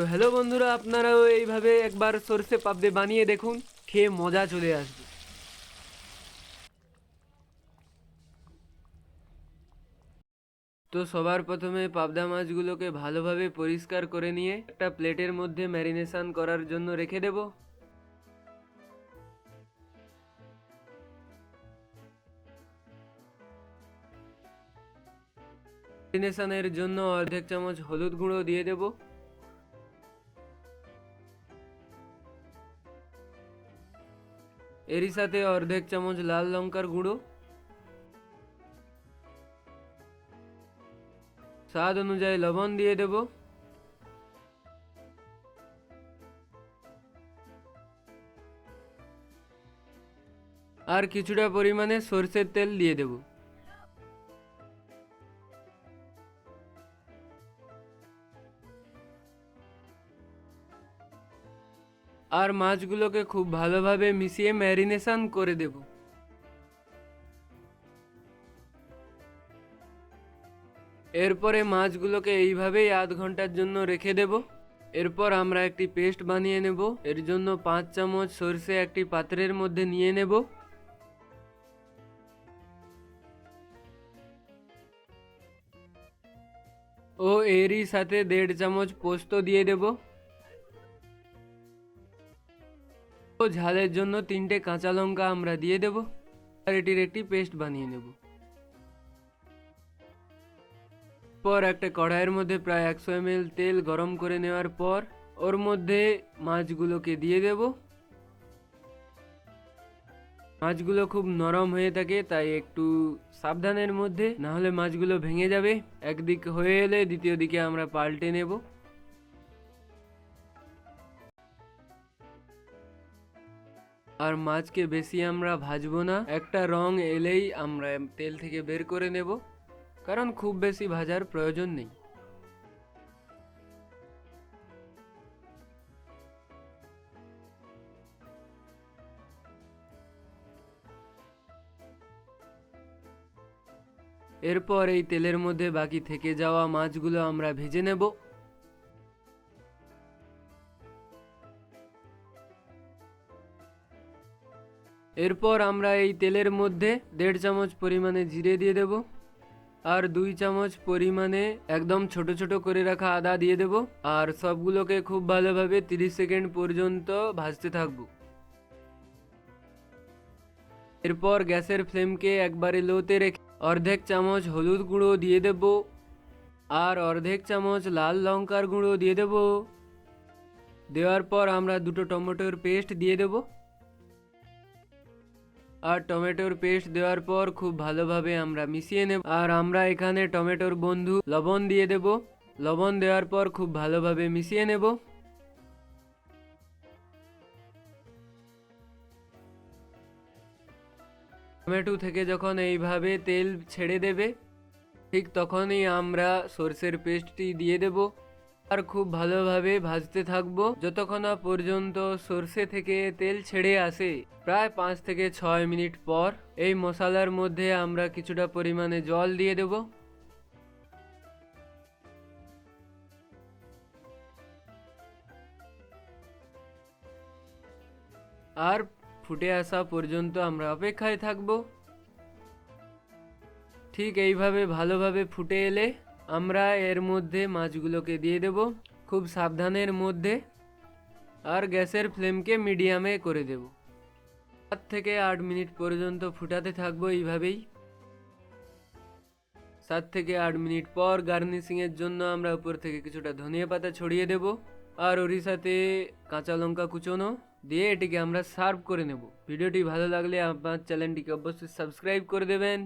তো হ্যালো বন্ধুরা, আপনারাও এইভাবে একবার সর্ষে পাবদে বানিয়ে দেখুন, খেয়ে মজা চলে আসবে। তো সবার প্রথমে পাবদা মাছগুলোকে ভালোভাবে পরিষ্কার করে নিয়ে একটা প্লেটের মধ্যে ম্যারিনেশন করার জন্য রেখে দেব। ম্যারিনেশনের জন্য অর্ধেক চামচ হলুদ গুঁড়ো দিয়ে দেব। এরই সাথে অর্ধেক চামচ লাল লঙ্কার গুঁড়ো। স্বাদ অনুযায়ী লবণ দিয়ে দেব। আর কিছুটা পরিমাণে সর্ষের তেল দিয়ে দেব। আর মাছগুলোকে খুব ভালোভাবে মিশিয়ে ম্যারিনেশন করে দেব। এরপরে মাছগুলোকে এইভাবেই আধ ঘণ্টার জন্য রেখে দেব। এরপর আমরা একটি পেস্ট বানিয়ে নেব। এর জন্য পাঁচ চামচ সরষে একটি পাত্রের মধ্যে নিয়ে নেব। ও এরই সাথে দেড় চামচ পোস্ত দিয়ে দেব। ও ঝালের জন্য তিনটে কাঁচা লঙ্কা আমরা দিয়ে দেব আর এটির একটি পেস্ট বানিয়ে নেব। পর একটা কড়াইয়ের মধ্যে প্রায় একশো এম তেল গরম করে নেওয়ার পর ওর মধ্যে মাছগুলোকে দিয়ে দেব। মাছগুলো খুব নরম হয়ে থাকে, তাই একটু সাবধানের মধ্যে না হলে মাছগুলো ভেঙে যাবে। একদিক হয়ে এলে দ্বিতীয় দিকে আমরা পাল্টে নেব। আর মাছকে বেশি আমরা ভাজবো না। একটা রং এলেই আমরা তেল থেকে বের করে নেব, কারণ খুব বেশি ভাজার প্রয়োজন নেই। এরপর এই তেলের মধ্যে বাকি থেকে যাওয়া মাছগুলো আমরা ভেজে নেব। এরপর আমরা এই তেলের মধ্যে দেড় চামচ পরিমাণে জিরে দিয়ে দেব আর দুই চামচ পরিমাণে একদম ছোট ছোট করে রাখা আদা দিয়ে দেব আর সবগুলোকে খুব ভালোভাবে তিরিশ সেকেন্ড পর্যন্ত ভাজতে থাকব। এরপর গ্যাসের ফ্লেমকে একবারে লোতে রেখে অর্ধেক চামচ হলুদ গুঁড়ো দিয়ে দেব আর অর্ধেক চামচ লাল লঙ্কার গুঁড়ো দিয়ে দেব। দেওয়ার পর আমরা দুটো টমেটোর পেস্ট দিয়ে দেব। আর টমেটোর পেস্ট দেওয়ার পর খুব ভালোভাবে আমরা মিশিয়ে নেব। আর আমরা এখানে টমেটোর বন্ধু লবণ দিয়ে দেব। লবণ দেওয়ার পর খুব ভালোভাবে মিশিয়ে নেব। টমেটো থেকে যখন এইভাবে তেল ছেড়ে দেবে, ঠিক তখনই আমরা সর্ষের পেস্টটি দিয়ে দেব। আর খুব ভালোভাবে ভাজতে থাকব যতক্ষণ না পর্যন্ত সর্ষে থেকে তেল ছেড়ে আসে। প্রায় পাঁচ থেকে ছয় মিনিট পর এই মশলার মধ্যে আমরা কিছুটা পরিমাণে জল দিয়ে দেব। আর ফুটে আসা পর্যন্ত আমরা অপেক্ষায় থাকব। ঠিক এইভাবে ভালোভাবে ফুটে এলে আমরা এর মধ্যে মাছগুলোকে দিয়ে দেব। খুব সাবধানের মধ্যে। আর গ্যাসের ফ্লেমকে মিডিয়ামে করে দেব। সাত থেকে আট মিনিট পর্যন্ত ফুটাতে থাকব এইভাবেই। সাত থেকে আট মিনিট পর গার্নিশিংয়ের জন্য আমরা উপর থেকে কিছুটা ধনিয়া পাতা ছড়িয়ে দেব। আর ওরই সাথে কাঁচা লঙ্কা কুচোনো দিয়ে এটিকে আমরা সার্ভ করে নেব। ভিডিওটি ভালো লাগলে আমার চ্যানেলটিকে অবশ্যই সাবস্ক্রাইব করে দেবেন।